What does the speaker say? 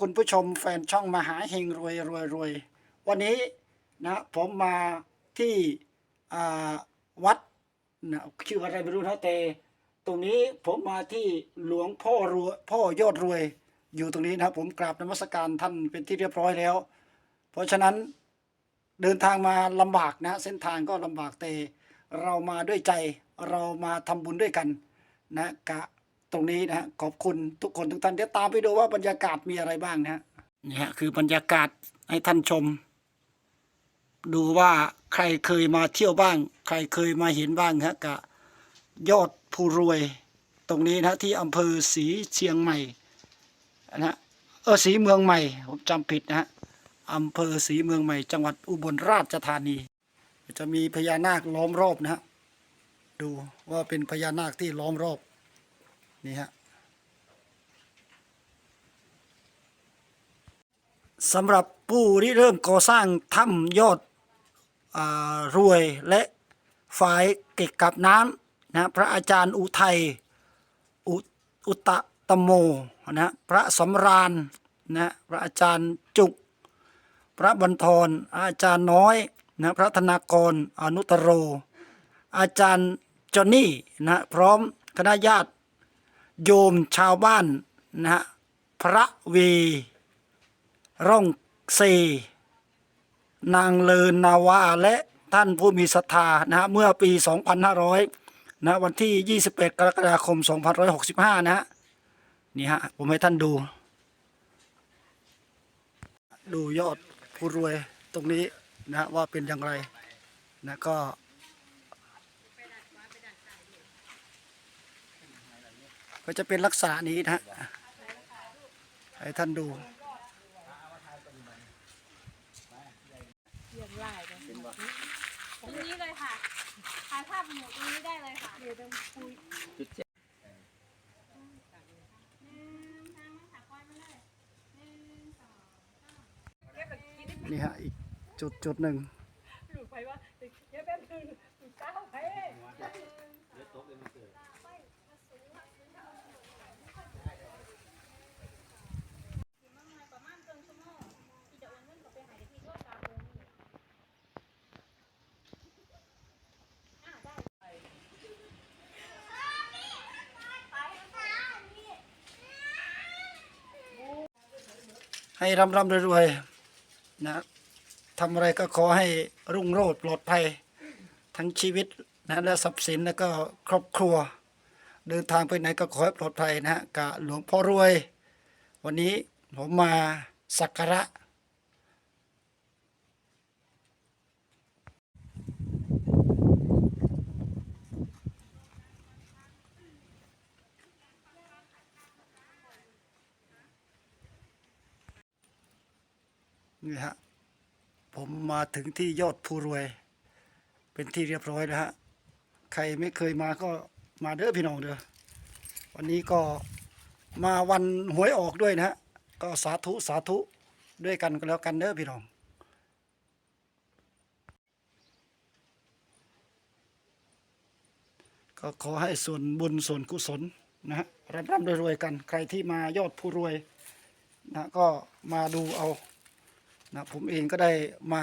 คุณผู้ชมแฟนช่องมหาเฮงรวยรวยรวยวันนี้นะผมมาที่วัดนะชื่ออะไรไม่รู้นะแต่ตรงนี้ผมมาที่หลวงพ่อรวยพ่อยอดรวยอยู่ตรงนี้นะครับผมกราบนมัสการท่านเป็นที่เรียบร้อยแล้ว เพราะฉะนั้นเดินทางมาลำบากนะเส้นทางก็ลำบากแต่เรามาด้วยใจเรามาทำบุญด้วยกันนะกะ รงนี้นะฮะขอบคุณทุกคนทุกท่านเดี๋ยวตามไปดูว่าบรรยากาศมีอะไรบ้างนะฮะนี่ฮะคือบรรยากาศให้ท่านชม ดูว่าใครเคยมาเที่ยวบ้าง ใครเคยมาเห็นบ้างฮะกะยอดผู้รวย ตรงนี้นะที่อำเภอศรีเชียงใหม่นะฮะเออศรีเมืองใหม่ผมจำผิดนะฮะอำเภอศรีเมืองใหม่ จังหวัดอุบลราชธานี จะมีพญานาคล้อมรอบนะฮะดูว่าเป็นพญานาคที่ล้อมรอบ นี่ฮะสำหรับผู้ที่เริ่มก่อสร้างถ้ำยอดอรวยและฝ่ายเก็บกับน้ำนะพระอาจารย์อุทัยอุอุตะตโมนะพระสำราญนะพระอาจารย์จุก พระบรรทรอาจารย์น้อยนะพระธนากรอนุตโร อาจารย์จอนนี่นะพร้อมคณะญาติ โยมชาวบ้านนะฮะพระเว ร่องเซ นางเลินนาวาและท่านผู้มีศรัทธานะฮะเมื่อปี 2500นะวันที่28กรกฎาคม 2565 นะฮะนี่ฮะ ผมให้ท่านดู ดูยอดผู้รวยตรงนี้นะฮะว่าเป็นอย่างไรนะก็ ก็จะเป็นลักษณะนี้นะฮะให้ท่านดูเรียนไล่เลยตรงนี้เลยค่ะถ่ายภาพหมู่ตรงนี้ได้เลยค่ะเดี๋ยวจะคุยหนึ่งทางมาถักไว้มาเลยหนึ่งสองสามนี่ฮะอีกจุดจุดหนึ่งหลุดไปว่าเดี๋ยวแป๊บนึงหลุดเก้าไป ประมาณครึ่งชั่วโมงที่จะโอนเงินเข้าไปให้ที่โทรศัพท์เลยนี่อ่าได้ ให้ร่ำร่ำรวยๆนะทำอะไรก็ขอให้รุ่งโรจน์ปลอดภัย ทั้งชีวิตนะและทรัพย์สินแล้วก็ครอบครัว เดินทางไปไหนก็ขอให้ปลอดภัยนะฮะกับหลวงพ่อรวย วันนี้ผมมาสักการะ นี่ฮะผมมาถึงที่ยอดภูรวย เป็นที่เรียบร้อยแล้วฮะใครไม่เคยมาก็มาเด้อพี่น้องเด้อวันนี้ก็มาวันหวยออกด้วยนะฮะก็สาธุสาธุด้วยกันก็แล้วกันเด้อพี่น้องก็ขอให้ส่วนบุญส่วนกุศลนะฮะร่ำร่ำรวยกัน ใครที่มายอดผู้รวยนะก็มาดูเอา นะผมเองก็ได้มา